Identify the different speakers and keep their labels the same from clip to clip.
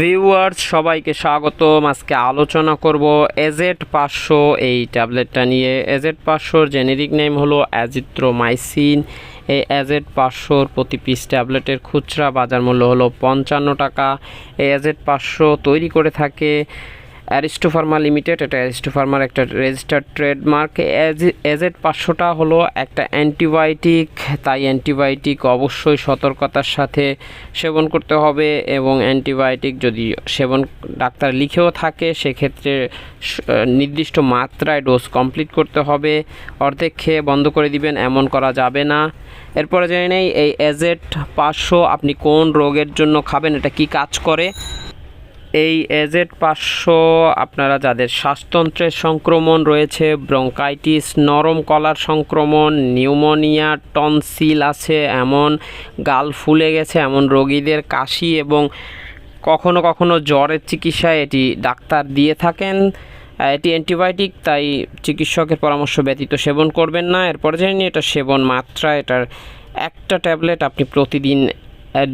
Speaker 1: Viewers সবাইকে স্বাগতম। আজকে আলোচনা করব এজেড পাঁচশো এই ট্যাবলেটটা নিয়ে। এজেড পাঁচশোর জেনেরিক নেম হলো অ্যাজিথ্রোমাইসিন। এই অ্যাজেড পাঁচশোর প্রতি পিস ট্যাবলেটের খুচরা বাজার মূল্য হলো পঞ্চান্ন টাকা। এই অ্যাজেড পাঁচশো তৈরি করে থাকে অ্যারিস্টোফার্মা লিমিটেড, এটা অ্যারিস্টোফার্মার একটা রেজিস্টার্ড ট্রেডমার্ক এজেড পাঁচশোটা হলো একটা অ্যান্টিবায়োটিক, তাই অ্যান্টিবায়োটিক অবশ্যই সতর্কতার সাথে সেবন করতে হবে এবং অ্যান্টিবায়োটিক যদি সেবন ডাক্তার লিখেও থাকে, সেক্ষেত্রে নির্দিষ্ট মাত্রায় ডোজ কমপ্লিট করতে হবে। অর্ধেক খেয়ে বন্ধ করে দিবেন, এমন করা যাবে না। এরপরে জেনে নেই, এই এজেড পাঁচশো আপনি কোন রোগের জন্য খাবেন, এটা কি কাজ করে? এই এজেড পাঁচশো, আপনারা যাদের শ্বাসতন্ত্রের সংক্রমণ রয়েছে, ব্রঙ্কাইটিস, নরম কলার সংক্রমণ, নিউমোনিয়া, টনসিল আছে এমন, গাল ফুলে গেছে এমন রোগীদের কাশি এবং কখনো কখনো জ্বরের চিকিৎসায় এটি ডাক্তার দিয়ে থাকেন। এটি অ্যান্টিবায়োটিক, তাই চিকিৎসকের পরামর্শ ব্যতীত সেবন করবেন না। এরপরে জেনে এটা সেবন মাত্রা, এটার একটা ট্যাবলেট আপনি প্রতিদিন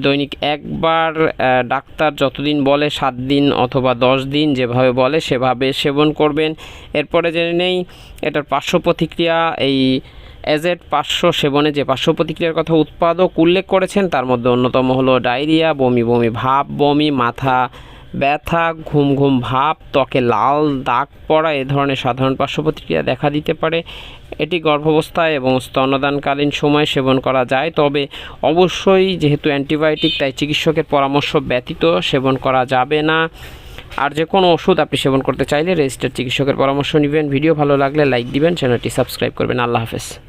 Speaker 1: দৈনিক একবার ডাক্তার যতদিন বলে, সাত দিন অথবা দশ দিন যেভাবে বলে, সেভাবে সেবন করবেন। এরপরে জেনে নেই, এটার পার্শ্ব প্রতিক্রিয়া, এই এজেড পার্শ্ব সেবনে যে পার্শ্ব প্রতিক্রিয়ার কথা উৎপাদক উল্লেখ করেছেন, তার মধ্যে অন্যতম হলো ডায়রিয়া, বমি বমি ভাব, বমি, মাথা ব্যথা, ঘুম ঘুম ভাব, ত্বকে লাল দাগ পড়া, এ ধরনের সাধারণ পার্শ্ব প্রতিক্রিয়া দেখা দিতে পারে। এটি গর্ভাবস্থায় এবং স্তনদানকালীন সময় সেবন করা যায়। তবে অবশ্যই যেহেতু অ্যান্টিবায়োটিক, তাই চিকিৎসকের পরামর্শ ব্যতীত সেবন করা যাবে না। আর যে কোনো ওষুধ আপনি সেবন করতে চাইলে রেজিস্টার চিকিৎসকের পরামর্শ নেবেন। ভিডিও ভালো লাগলে লাইক দিবেন, চ্যানেলটি সাবস্ক্রাইব করবেন। আল্লাহ হাফেজ।